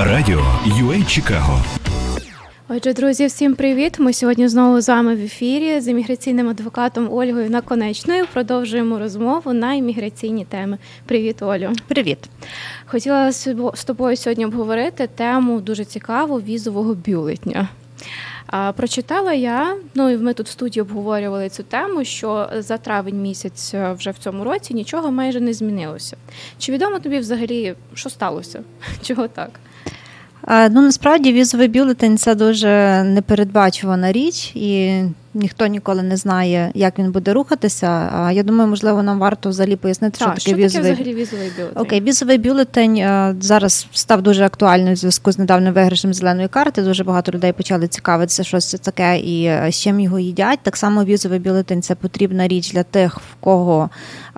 Радіо UA Чикаго. Отже, друзі, всім привіт! Ми сьогодні знову з вами в ефірі з імміграційним адвокатом Ольгою Наконечною. Продовжуємо розмову на імміграційні теми. Привіт, Олю! Привіт. Хотіла з з тобою сьогодні обговорити тему дуже цікаву візового бюлетня. А, Прочитала я, ну і ми тут в студії обговорювали цю тему, що за травень місяць е, вже в цьому році нічого майже не змінилося. Чи відомо тобі взагалі, що сталося? Чого так? Ну насправді візовий бюлетень це дуже непередбачувана річ, і ніхто ніколи не знає, як він буде рухатися. А я думаю, можливо, нам варто взагалі пояснити, Так, що що таке таке візовий взагалі візовий бюлетень? Окей, візовий бюлетень е, зараз став дуже актуальним в зв'язку з недавним виграшем зеленої карти. Дуже багато людей почали цікавитися, що це таке і е, з чим його їдять. Так само візовий бюлетень це потрібна річ для тих, в кого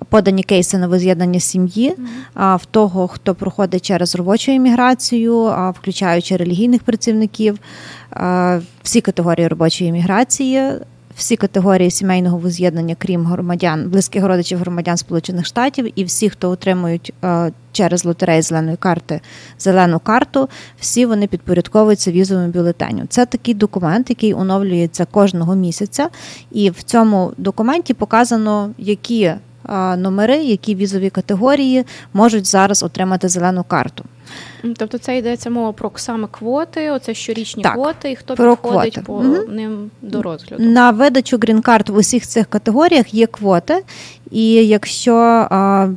подані кейси на воз'єднання сім'ї, а в того, хто проходить через робочу імміграцію, а включаючи релігійних працівників, е, всі категорії робочої імміграції. Всі категорії сімейного воз'єднання, крім громадян, близьких родичів громадян Сполучених Штатів, і всі, хто отримують е, через лотереї зеленої карти зелену карту, всі вони підпорядковуються візовому бюлетеню. Це такий документ, який оновлюється кожного місяця, і в цьому документі показано, які е, номери, які візові категорії можуть зараз отримати зелену карту. Тобто це йдеться мова про саме квоти, оце щорічні Так, квоти, і хто про підходить квоти. по угу. ним до розгляду. На видачу грін-карт в усіх цих категоріях є квоти, і якщо а,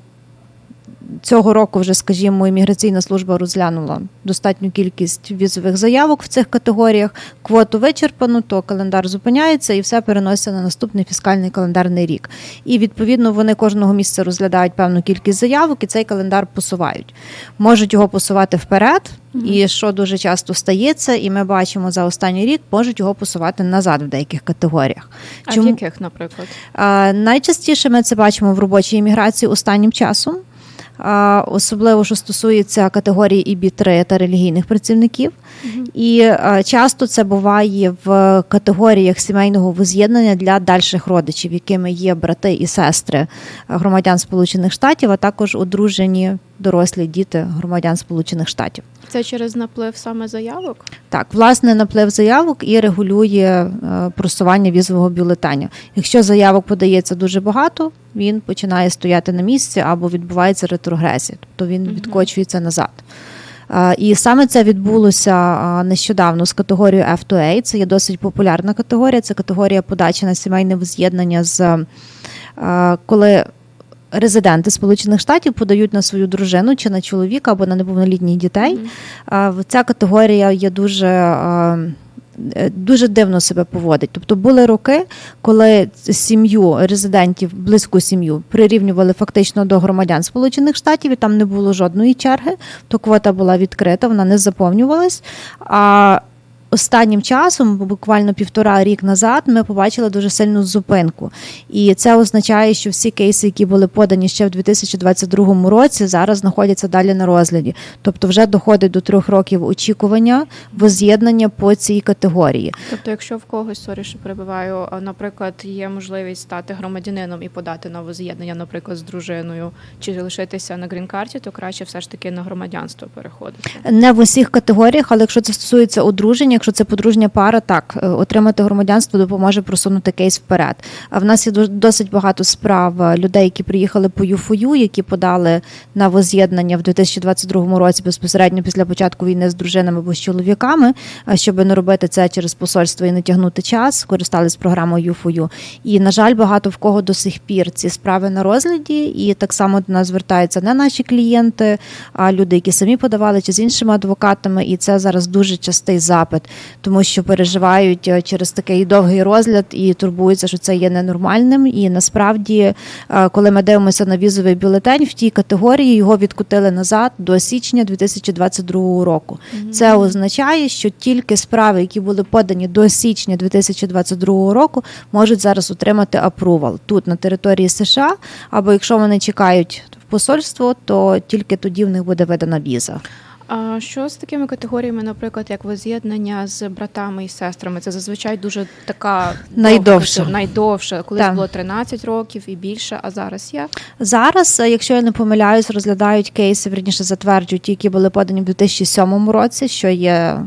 цього року вже, скажімо, імміграційна служба розглянула достатню кількість візових заявок в цих категоріях, квоту вичерпано, то календар зупиняється і все переноситься на наступний фіскальний календарний рік. І відповідно вони кожного місяця розглядають певну кількість заявок і цей календар посувають. Можуть його посувати вперед, і що дуже часто стається, і ми бачимо за останній рік, можуть його посувати назад в деяких категоріях. А в яких, наприклад? А, Найчастіше ми це бачимо в робочій імміграції останнім часом. Особливо, що стосується категорії ІБ3 та релігійних працівників. І а, часто це буває в категоріях сімейного воз'єднання для дальших родичів, якими є брати і сестри громадян Сполучених Штатів, а також одружені дорослі діти громадян Сполучених Штатів. Це через наплив саме заявок? Так, власне, наплив заявок і регулює е, просування візового бюлетеня. Якщо заявок подається дуже багато, він починає стояти на місці або відбувається ретрогресія, тобто він відкочується назад. І саме це відбулося нещодавно з категорією F2A. Це є досить популярна категорія. Це категорія подачі на сімейне воз'єднання з коли резиденти Сполучених Штатів подають на свою дружину чи на чоловіка або на неповнолітніх дітей. Mm Ця категорія є дуже. Е, Дуже дивно себе поводить. Тобто були роки, коли сім'ю резидентів, близьку сім'ю, прирівнювали фактично до громадян Сполучених Штатів, і там не було жодної черги, то квота була відкрита, вона не заповнювалась. А Останнім часом, буквально півтора рік назад, ми побачили дуже сильну зупинку, і це означає, що всі кейси, які були подані ще в 2022 році, зараз знаходяться далі на розгляді. Тобто, вже доходить до трьох років очікування воз'єднання по цій категорії. Тобто, якщо в когось сорі, що перебиваю, наприклад, є можливість стати громадянином і подати на воз'єднання, наприклад, з дружиною, чи лишитися на грін-карті, то краще все ж таки на громадянство переходити. Не в усіх категоріях, але якщо це стосується одруження, якщо це подружня пара, так е, отримати громадянство допоможе просунути кейс вперед. А в нас є досить багато справ е, людей, які приїхали по ЮФОЮ, які подали на воз'єднання в 2022 році безпосередньо після початку війни з дружинами або з чоловіками, щоб не робити це через посольство і не тягнути час, користались програмою ЮФОЮ. І на жаль, багато в кого до сих пір ці справи на розгляді, і так само до нас звертаються не наші клієнти, а люди, які самі подавали, чи з іншими адвокатами. І це зараз дуже частий запит, тому що переживають е, через такий довгий розгляд і турбуються, що це є ненормальним. І насправді, е, коли ми дивимося на візовий бюлетень, в тій категорії його відкотили назад до січня 2022 року. Це означає, що тільки справи, які були подані до січня 2022 року, можуть зараз отримати апрувал тут на території США, або якщо вони чекають в посольство, то тільки тоді в них буде видана віза. А що з такими категоріями, наприклад, як воз'єднання з братами і сестрами? Це зазвичай дуже така Найдовша. найдовша. Колись Так. було 13 років і більше, а зараз як? Зараз, е, якщо я не помиляюсь, розглядають кейси, верніше затверджують, які були подані в 2007 році, що є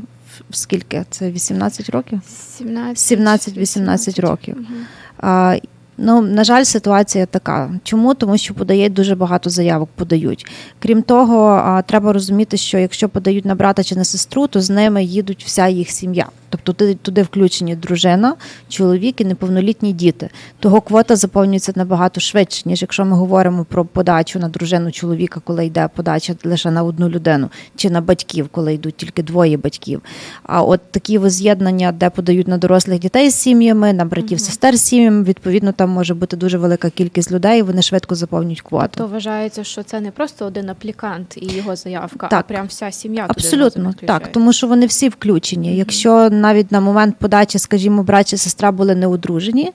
скільки? Це 18 років? 17 17-18 років. Мгм. А, ну, на жаль, ситуація така. Чому? Тому що подають дуже багато заявок подають. Крім того, треба розуміти, що якщо подають на брата чи на сестру, то з ними їдуть вся їх сім'я. Тобто туди, туди включені дружина, чоловік і неповнолітні діти. Того квота заповнюється набагато швидше, ніж якщо ми говоримо про подачу на дружину чоловіка, коли йде подача лише на одну людину, чи на батьків, коли йдуть тільки двоє батьків. А от такі воз'єднання, де подають на дорослих дітей з сім'ями, на братів, сестер з сім'ями, відповідно, там може бути дуже велика кількість людей, і вони швидко заповнюють квоту. То вважається, що це не просто один аплікант і його заявка, а прям вся сім'я. Абсолютно разом так, тому що вони всі включені. Якщо навіть на момент подачі, скажімо, брат чи сестра були не одружені,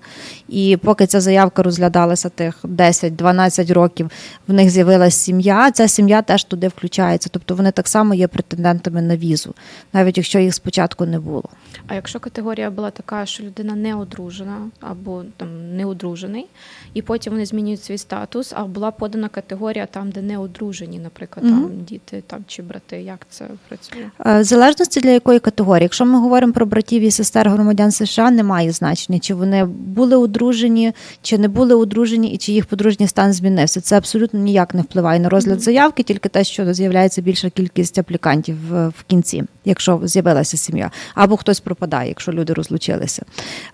і поки ця заявка розглядалася тих 10-12 років, в них з'явилася сім'я, ця сім'я теж туди включається. Тобто вони так само є претендентами на візу, навіть якщо їх спочатку не було. А якщо категорія була така, що людина не одружена або там не одружений, і потім вони змінюють свій статус, а була подана категорія там, де не одружені, наприклад, Мгм. там діти там чи брати, як це працює? Е, В залежності для якої категорії, якщо ми говоримо про братів і сестер громадян США, немає значення, чи вони були одружені, чи не були одружені, і чи їх подружній стан змінився. Це абсолютно ніяк не впливає на розгляд заявки, тільки те, що з'являється більша кількість аплікантів в, в кінці, якщо з'явилася сім'я, або хтось пропадає, якщо люди розлучилися.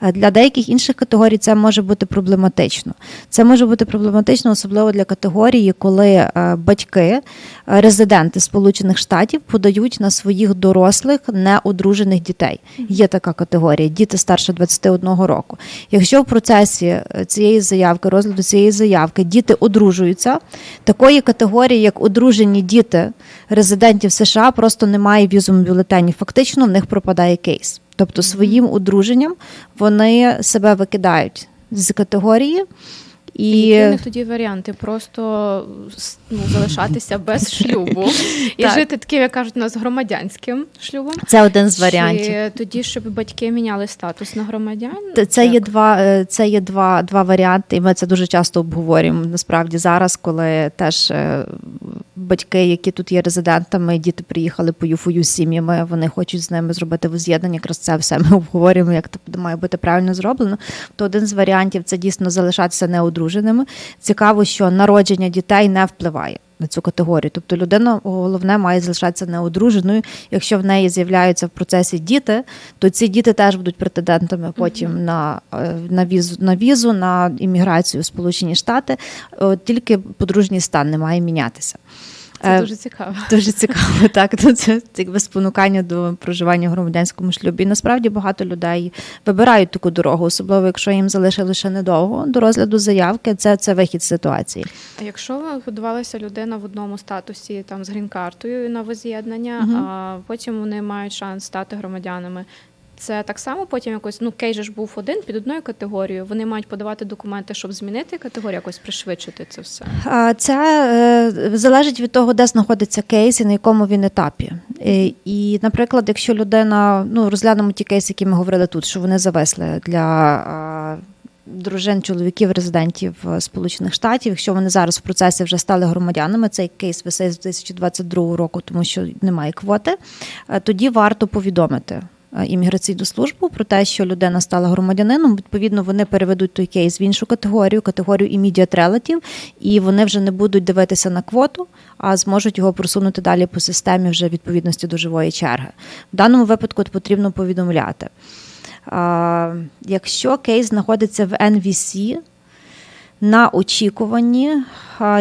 Е, Для деяких інших категорій це може бути проблематично. Це може бути проблематично, особливо для категорії, коли е, батьки, е, резиденти Сполучених Штатів подають на своїх дорослих неодружених дітей. Є така категорія діти старше 21 року. Якщо в процесі е, цієї заявки, розгляду цієї заявки, діти одружуються, такої категорії, як одружені діти резидентів США, просто немає в візовому бюлетені. Фактично в них пропадає кейс. Тобто своїм одруженням вони себе викидають з категорії. І І які в них тоді варіанти просто ну, залишатися без шлюбу і Так. жити таким, як кажуть, нас громадянським шлюбом. це один з варіантів. Чи тоді, щоб батьки міняли статус на громадян? Це Як? є два, е, це є два, два варіанти, і ми це дуже часто обговорюємо. Насправді зараз, коли теж е, батьки, які тут є резидентами, діти приїхали по ЮФОЮ з сім'ями, вони хочуть з ними зробити воз'єднання. Якраз це все ми обговорюємо, як це має бути правильно зроблено. То один з варіантів це дійсно залишатися неодруженими. Цікаво, що народження дітей не впливає. На цю категорію, тобто людина головне має залишатися неодруженою. Якщо в неї з'являються в процесі діти, то ці діти теж будуть претендентами потім на, е, на візу на візу, на імміграцію в Сполучені Штати. Тільки подружній стан не має мінятися. Це Е, дуже цікаво. Дуже цікаво, так. То це якби спонукання до проживання в громадянському шлюбі. І насправді багато людей вибирають таку дорогу, особливо якщо їм залишили ще недовго до розгляду заявки. Це, це вихід з ситуації. А якщо подавалася людина в одному статусі там з грін-картою на воз'єднання, Мгм. а потім вони мають шанс стати громадянами. Це так само потім якось ну Кей же ж був один під одною категорією. Вони мають подавати документи, щоб змінити категорію, якось пришвидшити це все. Це е, залежить від того, де знаходиться кейс і на якому він етапі. Е, І, наприклад, якщо людина, ну розглянемо ті кейси, які ми говорили тут, що вони завесли для. Дружин, чоловіків, резидентів е, Сполучених Штатів, якщо вони зараз в процесі вже стали громадянами, цей кейс висить з 2022 року, тому що немає квоти, тоді варто повідомити імміграційну службу про те, що людина стала громадянином. Відповідно, вони переведуть той кейс в іншу категорію, категорію immediate relative, і вони вже не будуть дивитися на квоту, а зможуть його просунути далі по системі вже відповідності до живої черги. В даному випадку потрібно повідомляти. Якщо кейс знаходиться в NVC на очікуванні,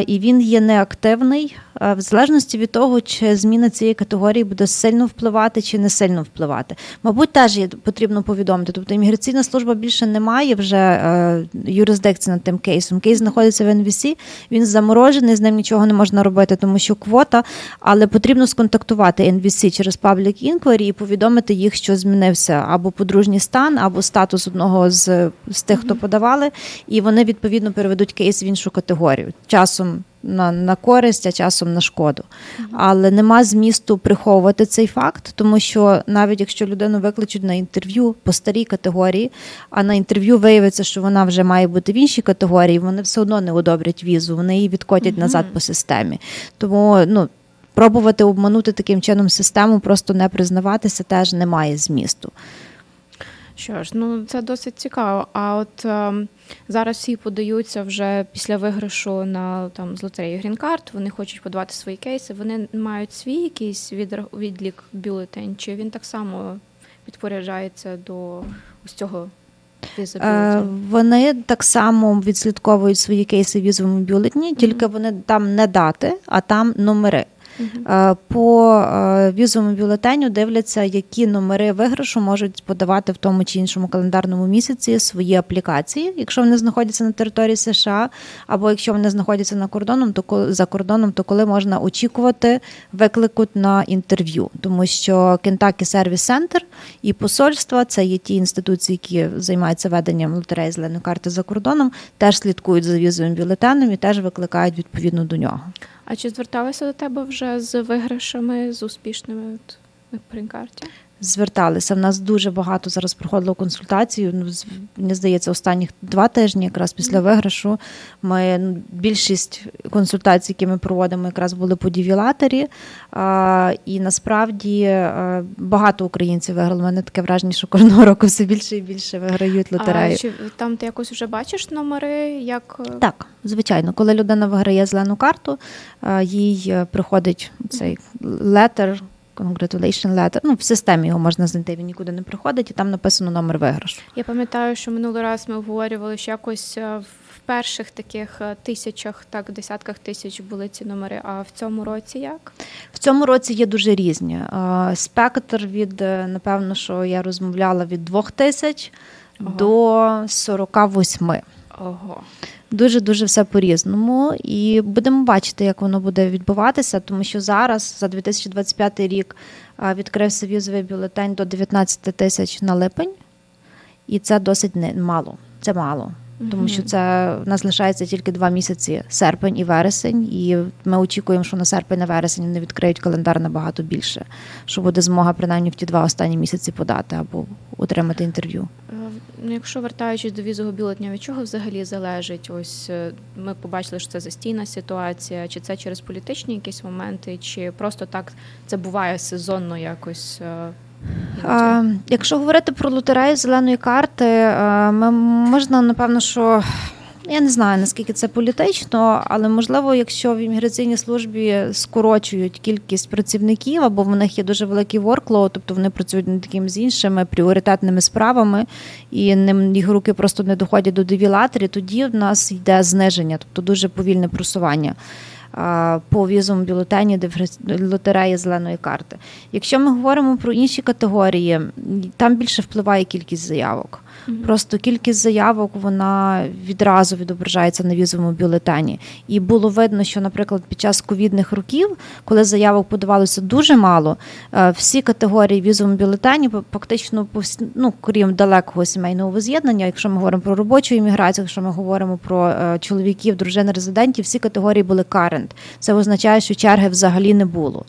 і він є неактивний, в залежності від того, чи зміна цієї категорії буде сильно впливати чи не сильно впливати. Мабуть, теж є потрібно повідомити. Тобто імміграційна служба більше не має вже е, юрисдикції над тим кейсом. Кейс знаходиться в NVC, він заморожений, з ним нічого не можна робити, тому що квота, але потрібно сконтактувати NVC через Public Inquiry і повідомити їх, що змінився або подружній стан, або статус одного з, з тих, хто подавали, і вони відповідно переведуть кейс в іншу категорію. Часом на, на користь, а часом на шкоду. Але нема змісту приховувати цей факт, тому що навіть якщо людину викличуть на інтерв'ю по старій категорії, а на інтерв'ю виявиться, що вона вже має бути в іншій категорії, вони все одно не одобрять візу, вони її відкотять назад по системі. Тому ну. Пробувати обманути таким чином систему, просто не признаватися, теж немає змісту. Що ж, ну це досить цікаво. А от ем, зараз всі подаються вже після виграшу на там з лотереї Грін-карт, вони хочуть подавати свої кейси. Вони мають свій якийсь відлік бюлетень, чи він так само підпоряджається до ось цього Е. Вони так само відслідковують свої кейси в візовому бюлетні, тільки вони там не дати, а там номери. Е, По е, візовому бюлетеню дивляться, які номери виграшу можуть подавати в тому чи іншому календарному місяці свої аплікації, якщо вони знаходяться на території США, або якщо вони знаходяться на кордоном, то за кордоном, то коли можна очікувати виклику на інтерв'ю, тому що Kentucky Service Center і посольства це є ті інституції, які займаються веденням лотереї зеленої карти за кордоном, теж слідкують за візовим бюлетеном і теж викликають відповідно до нього. А чи зверталися до тебе вже з виграшами, з успішними от, на грін-карті? Зверталися. В нас дуже багато зараз проходило консультацію. Ну, мені здається, останніх два тижні, якраз після виграшу, ми ну, більшість консультацій, які ми проводимо, якраз були по дівілатері. А, і насправді е, багато українців виграли. У мене таке враження, що кожного року все більше і більше виграють лотерею. А чи там ти якось вже бачиш номери, як е, Так, звичайно, коли людина виграє зелену карту, е, їй приходить цей letter, congratulation letter, ну, в системі його можна знайти, він нікуди не приходить, і там написано номер виграшу. Я пам'ятаю, що минулий раз ми обговорювали, що якось е, в перших таких е, тисячах, так десятках тисяч були ці номери. А в цьому році як? В цьому році є дуже різні. Е, Спектр від, напевно, що я розмовляла від 2 тисяч Ага. до 48. Ого. Дуже дуже все по-різному, і будемо бачити, як воно буде відбуватися, тому що зараз за 2025 рік відкрив візовий бюлетень до 19 тисяч на липень, і це досить мало. Це мало. Тому що це в нас лишається тільки два місяці серпень і вересень, і ми очікуємо, що на серпень на вересень вони відкриють календар набагато більше, що буде змога принаймні в ті два останні місяці подати або отримати інтерв'ю. Е, Ну, якщо вертаючись до візового бюлетня, від чого взагалі залежить? Ось е, ми побачили, що це застійна ситуація, чи це через політичні якісь моменти, чи просто так це буває сезонно якось. Е, якщо говорити про лотерею зеленої карти, ми можна напевно, що я не знаю наскільки це політично, але можливо, якщо в імміграційній службі скорочують кількість працівників, або в них є дуже великий workload, тобто вони працюють над якимись іншими пріоритетними справами, і ним їх руки просто не доходять до девілаторів, тоді в нас йде зниження, тобто дуже повільне просування по візовому бюлетені дифре- лотереї зеленої карти. Якщо ми говоримо про інші категорії, там більше впливає кількість заявок. Просто кількість заявок вона відразу відображається на візовому бюлетені. І було видно, що, наприклад, під час ковідних років, коли заявок подавалося дуже мало, е, всі категорії візовому бюлетені фактично ну, крім далекого сімейного воз'єднання, якщо ми говоримо про робочу імміграцію, якщо ми говоримо про е, чоловіків, дружин, резидентів, всі категорії були current. Це означає, що черги взагалі не було,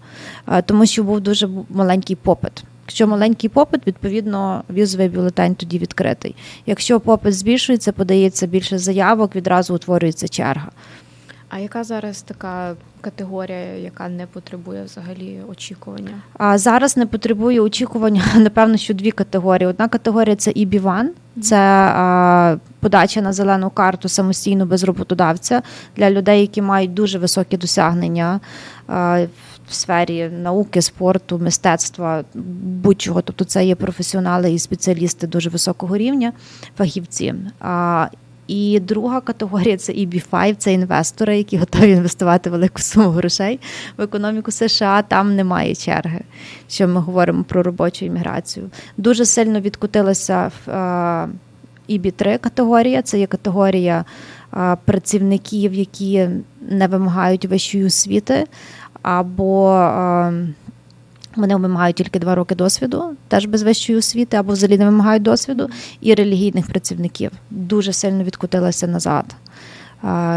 е, тому що був дуже маленький попит. Якщо маленький попит, відповідно візовий бюлетень тоді відкритий. Якщо попит збільшується, подається більше заявок, відразу утворюється черга. А яка зараз така категорія, яка не потребує взагалі очікування? А зараз не потребує очікування, напевно, що дві категорії. Одна категорія це EB1, це а, подача на зелену карту самостійно без роботодавця для людей, які мають дуже високі досягнення а, в сфері науки, спорту, мистецтва, будь-чого. Тобто це є професіонали і спеціалісти дуже високого рівня, фахівці. І друга категорія це EB5, це інвестори, які готові інвестувати велику суму грошей в економіку США. Там немає черги, що ми говоримо про робочу імміграцію. Дуже сильно відкотилася в е, EB3 категорія. Це є категорія працівників, які не вимагають вищої освіти, або е, вони вимагають тільки два роки досвіду, теж без вищої освіти, або взагалі не вимагають досвіду, і релігійних працівників дуже сильно відкотилася назад.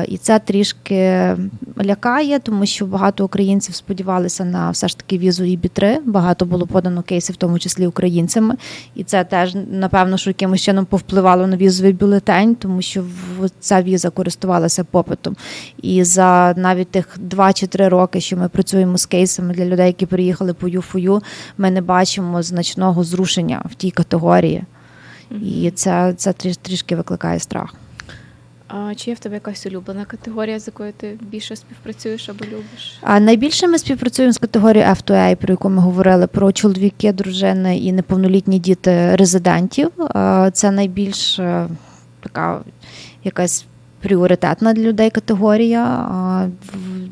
І це трішки лякає, тому що багато українців сподівалися на все ж таки візу ІБ-3. Багато було подано кейсів, в тому числі українцями. І це теж напевно, що якимось чином повпливало на візовий бюлетень, тому що ця віза користувалася попитом. І за навіть тих 2 чи 3 роки, що ми працюємо з кейсами для людей, які приїхали по ЮФОЮ, ми не бачимо значного зрушення в тій категорії. І це, це тріш- трішки викликає страх. А чи є в тебе якась улюблена категорія, з якою ти більше співпрацюєш або любиш? А найбільше ми співпрацюємо з категорією F2A, про яку ми говорили про чоловіки, дружини і неповнолітні діти резидентів. Це найбільш е, така якась пріоритетна для людей категорія.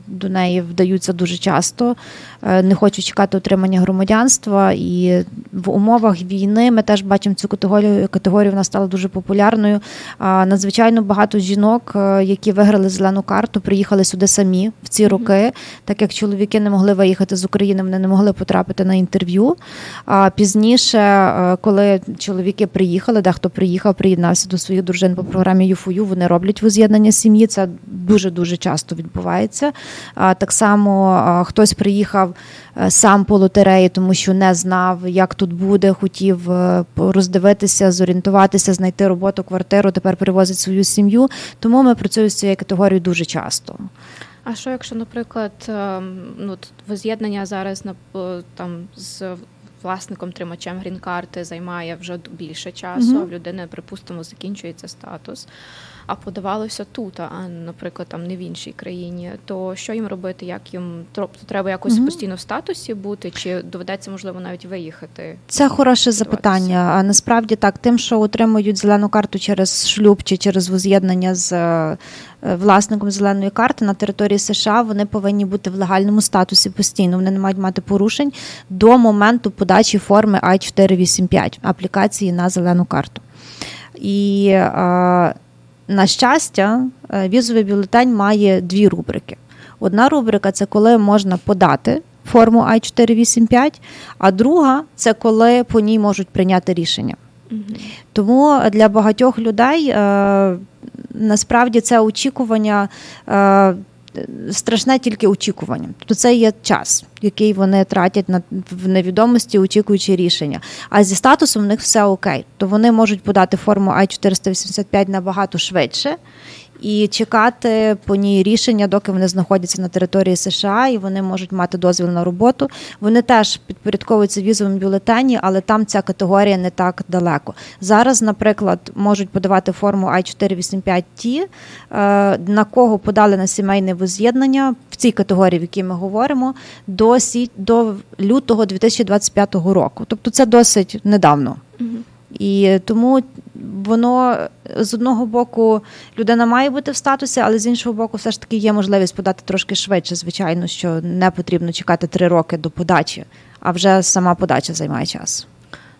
До неї вдаються дуже часто, е, не хочуть чекати отримання громадянства. І в умовах війни ми теж бачимо цю категорію. Категорія вона стала дуже популярною. Надзвичайно багато жінок, е, які виграли зелену карту, приїхали сюди самі в ці роки, так як чоловіки не могли виїхати з України, вони не могли потрапити на інтерв'ю. А пізніше, е, коли чоловіки приїхали, дехто приїхав, приєднався до своїх дружин по програмі ЮФОЮ, вони роблять воз'єднання сім'ї. Це дуже дуже часто відбувається. Так само хтось приїхав е, сам по лотереї, тому що не знав, як тут буде, хотів е, роздивитися, зорієнтуватися, знайти роботу, квартиру. Тепер перевозить свою сім'ю. Тому ми працюємо з цією категорією дуже часто. А що якщо, наприклад, ем, ну воз'єднання зараз на е, там з власником тримачем грін-карти займає вже більше часу, а в людини, припустимо, закінчується статус, а подавалося тут, а наприклад, там не в іншій країні, то що їм робити? Як їм тобто треба якось Мгм. постійно в статусі бути, чи доведеться можливо навіть виїхати? Це хороше запитання. А насправді так, тим, що отримують зелену карту через шлюб чи через воз'єднання з е, власником зеленої карти на території США, вони повинні бути в легальному статусі постійно. Вони не мають мати порушень до моменту подачі форми I-485 аплікації на зелену карту. І е, на щастя, е, візовий бюлетень має дві рубрики. Одна рубрика це коли можна подати форму I-485, а друга це коли по ній можуть прийняти рішення. Тому для багатьох людей е, насправді це очікування. Страшне тільки очікування. Тобто це є час, який вони тратять на в невідомості, очікуючи рішення. А зі статусом в них все окей. То вони можуть подати форму I-485 набагато швидше і чекати по ній рішення, доки вони знаходяться на території США, і вони можуть мати дозвіл на роботу. Вони теж підпорядковуються візовому бюлетені, але там ця категорія не так далеко. Зараз, наприклад, можуть подавати форму I-485 ті, е, на кого подали на сімейне воз'єднання в цій категорії, в якій ми говоримо, до, сі- до лютого 2025 року. Тобто це досить недавно. І тому воно з одного боку людина має бути в статусі, але з іншого боку, все ж таки є можливість подати трошки швидше. Звичайно, що не потрібно чекати три роки до подачі, а вже сама подача займає час.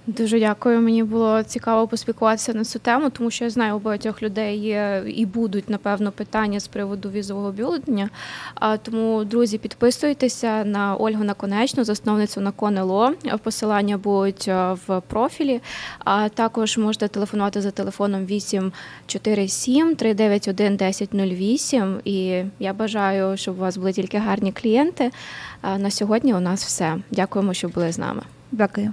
Дуже дякую. Мені було цікаво поспілкуватися на цю тему, тому що я знаю, у багатьох людей є і будуть напевно питання з приводу візового бюлетеня. А тому, друзі, підписуйтеся на Ольгу Наконечну, засновницю на КОНЕЛО. Посилання будуть в профілі. А також можете телефонувати за телефоном 847 391 1008. І я бажаю, щоб у вас були тільки гарні клієнти. На сьогодні у нас все. Дякуємо, що були з нами. Дякую.